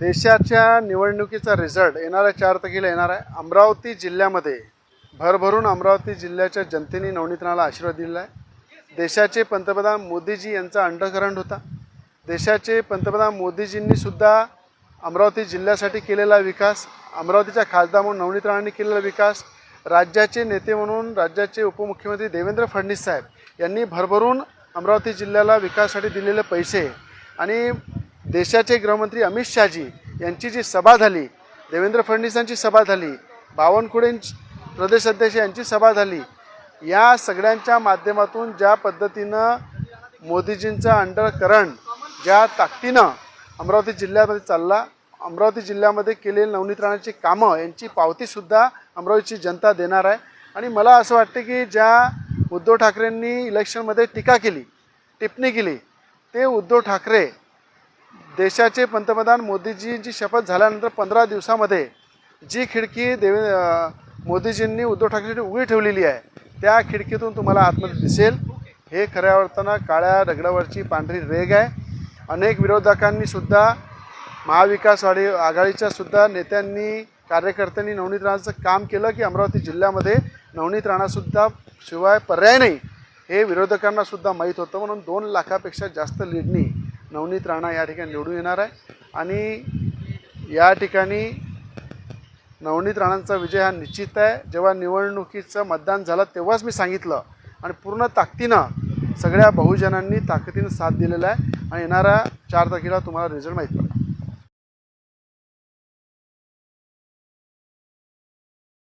देशाच्या निवडणुकीचा रिझल्ट येणाऱ्या चार तारखेला येणार आहे. अमरावती जिल्ह्यामध्ये भरभरून अमरावती जिल्ह्याच्या जनतेने नवनीतनाला आशीर्वाद दिलेला आहे. देशाचे पंतप्रधान मोदीजी यांचा अंडरकरंट होता. देशाचे पंतप्रधान मोदीजींनी सुद्धा अमरावती जिल्ह्यासाठी केलेला विकास अमरावतीच्या खासदार म्हणून नवनीत राणांनी केलेला विकास राज्याचे नेते म्हणून राज्याचे उपमुख्यमंत्री देवेंद्र फडणवीस साहेब यांनी भरभरून अमरावती जिल्ह्याला विकासासाठी दिलेले पैसे आणि देशाचे गृहमंत्री अमित शहाजी यांची जी सभा झाली देवेंद्र फडणवीसांची सभा झाली बावनकुळे प्रदेश अध्यक्ष यांची सभा झाली या सगळ्यांच्या माध्यमातून ज्या पद्धतीनं मोदीजींचा अंडरकरण ज्या ताकदीनं अमरावती जिल्ह्यामध्ये चालला अमरावती जिल्ह्यामध्ये केलेली नवनीत राणाची कामं यांची पावतीसुद्धा अमरावतीची जनता देणार आहे. आणि मला असं वाटतं की ज्या उद्धव ठाकरेंनी इलेक्शनमध्ये टीका केली टिप्पणी केली ते उद्धव ठाकरे देशाचे पंतप्रधान मोदीजींची शपथ झाल्यानंतर पंधरा दिवसामध्ये जी खिडकी देवे मोदीजींनी उद्धव ठाकरेंनी उघडी ठेवलेली आहे त्या खिडकीतून तुम्हाला आतमध्ये दिसेल. हे खऱ्या अर्थानं काळ्या दगडावरची पांढरी रेग आहे. अनेक विरोधकांनी सुद्धा महाविकास आघाडी आघाडीच्या सुद्धा नेत्यांनी कार्यकर्त्यांनी नवनीत राणाचं काम केलं की अमरावती जिल्ह्यामध्ये नवनीत राणासुद्धा शिवाय पर्याय नाही. हे विरोधकांना सुद्धा माहीत होतं. म्हणून दोन लाखापेक्षा जास्त लीडनी नवनीत राणा या ठिकाणी निवडून येणार आहे. आणि या ठिकाणी नवनीत राणांचा विजय हा निश्चित आहे. जेव्हा निवडणुकीचं मतदान झालं तेव्हाच मी सांगितलं. आणि पूर्ण ताकदीनं सगळ्या बहुजनांनी ताकदीनं साथ दिलेला आहे. आणि येणाऱ्या चार तारखेला तुम्हाला रिझल्ट माहीत पडेल.